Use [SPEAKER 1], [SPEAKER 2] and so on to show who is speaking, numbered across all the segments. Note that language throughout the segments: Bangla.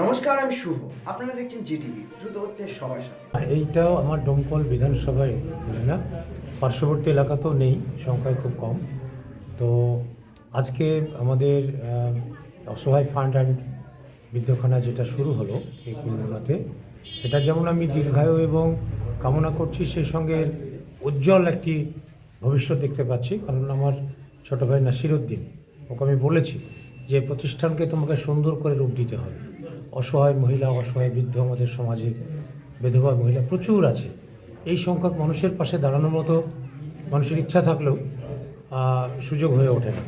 [SPEAKER 1] নমস্কার, আমি শুভ। আপনারা দেখছেন জিটিভি, দ্রুত হচ্ছে সবার সাথে।
[SPEAKER 2] এইটাও আমার ডোমকল বিধানসভায় না। পার্শ্ববর্তী এলাকাতেও নেই, সংখ্যায় খুব কম। তো আজকে আমাদের অসহায় ফান্ড অ্যান্ড বৃদ্ধখানা যেটা শুরু হলো এই কুলমোনাতে এটা যেমন আমি দীর্ঘায়ু এবং কামনা করছি, সেই সঙ্গে উজ্জ্বল একটি ভবিষ্যৎ দেখতে পাচ্ছি। কারণ আমার ছোটো ভাই নাসিরুদ্দিন, ওকে আমি বলেছি যে প্রতিষ্ঠানকে তোমাকে সুন্দর করে রূপ দিতে হবে। অসহায় মহিলা, অসহায় বৃদ্ধ আমাদের সমাজে, বিধবা মহিলা প্রচুর আছে। এই সংখ্যক মানুষের পাশে দাঁড়ানোর মতো মানুষের ইচ্ছা থাকলেও সুযোগ হয়ে ওঠে না।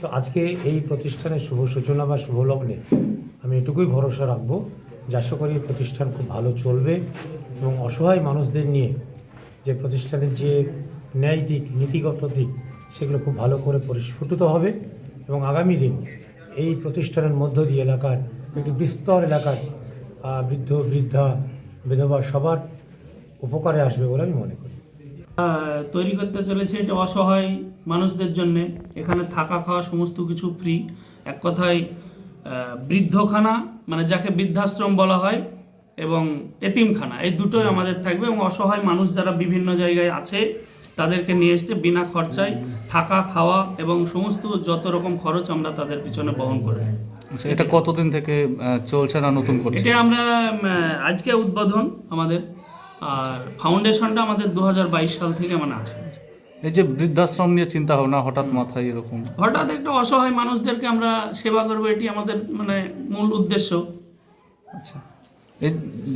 [SPEAKER 2] তো আজকে এই প্রতিষ্ঠানের শুভ সূচনা বা শুভ লগ্নে আমি এটুকুই ভরসা রাখব যে আশা করি প্রতিষ্ঠান খুব ভালো চলবে এবং অসহায় মানুষদের নিয়ে যে প্রতিষ্ঠানের যে ন্যায় দিক, নীতিগত দিক, সেগুলো খুব ভালো করে পরিস্ফুটিত হবে এবং আগামী দিন এই প্রতিষ্ঠানের মধ্য দিয়ে এলাকার একটি বিস্তর এলাকার আহ, বৃদ্ধ বৃদ্ধা বিধবা সবার উপকারে আসবে বলে আমি মনে করি।
[SPEAKER 3] তৈরি করতে চলেছে এটা অসহায় মানুষদের জন্য। এখানে থাকা খাওয়া সমস্ত কিছু ফ্রি এক কথায় বৃদ্ধখানা মানে যাকে বৃদ্ধাশ্রম বলা হয় এবং এতিমখানা এই দুটোই আমাদের থাকবে। এবং অসহায় মানুষ যারা বিভিন্ন জায়গায় আছে তাদেরকে নিয়ে এসে বিনা খরচায় থাকা খাওয়া এবং সমস্ত যত রকম খরচ আমরা তাদের পিছনে বহন করে
[SPEAKER 4] আচ্ছা এটা কতদিন থেকে চলছে না নতুন করছে?
[SPEAKER 3] এটা আমরা আজকে উদ্বোধন আমাদের আর ফাউন্ডেশনটা আমাদের দু হাজার বাইশ সাল থেকে মানে আছে।
[SPEAKER 4] এই যে বৃদ্ধাশ্রম নিয়ে চিন্তা ভাবনা হঠাৎ মাথায় এরকম?
[SPEAKER 3] হঠাৎ একটা অসহায় মানুষদেরকে আমরা সেবা করব এটি আমাদের মানে মূল উদ্দেশ্য।
[SPEAKER 4] আচ্ছা।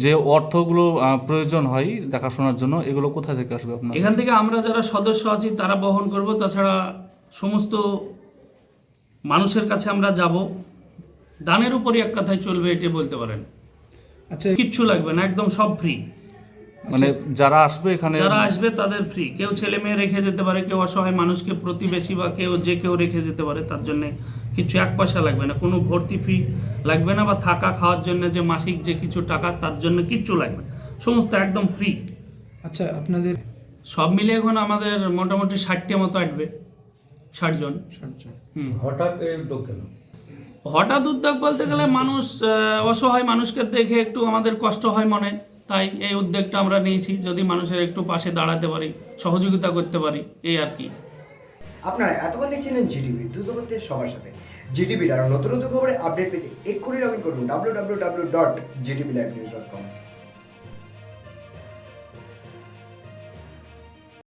[SPEAKER 4] যে অর্থগুলো প্রয়োজন হয় দেখাশোনার জন্য এগুলো কোথা থেকে আসবে আপনার?
[SPEAKER 3] এখান থেকে আমরা যারা সদস্য আছি তারা বহন করব। তাছাড়া সমস্ত মানুষের কাছে আমরা যাব। দানের উপরই এক কথায় চলবে এটি বলতে পারেন।
[SPEAKER 5] আচ্ছা
[SPEAKER 3] কিচ্ছু লাগবে না একদম সব ফ্রি
[SPEAKER 4] মানে যারা আসবে এখানে
[SPEAKER 3] যারা আসবে তাদের ফ্রি কেউ ছেলে মেয়ে রেখে যেতে পারে কেউ অসহায় মানুষকে প্রতিবেশী বা কেউ যে কেউ রেখে যেতে পারে তার জন্য কিছু এক পয়সা লাগবে না। কোনো ভর্তি ফি লাগবে না বা থাকা খাওয়ার জন্য যে মাসিক যে কিছু টাকা তার জন্য কিচ্ছু লাগবে না। সমস্ত একদম ফ্রি
[SPEAKER 5] আচ্ছা আপনাদের
[SPEAKER 3] সব মিলে এখন আমাদের মোটামুটি ষাটটা মতো আসবে ষাট জন।
[SPEAKER 5] সাহায্য
[SPEAKER 3] হুম।
[SPEAKER 6] হঠাৎ এই উদ্যোগ কেন?
[SPEAKER 3] হঠাৎ উদ্যোগ বলতে গেলে মানুষ অসহায় মানুষকে দেখে একটু আমাদের কষ্ট হয় মনে। তাই এই উদ্যোগটা আমরা নিয়েছি যদি মানুষের একটু পাশে দাঁড়াতে পারি, সহযোগিতা করতে পারি, এই আর কি।
[SPEAKER 1] আপনারা এতক্ষণ দেখছিলেন জিটিভি, দ্রুত করতে সবার সাথে। জিটিভির আরও নতুন নতুন খবরে আপডেট পেতে এক্ষুনি লগ ইন করুন W W W dot ZeeTV live news dot com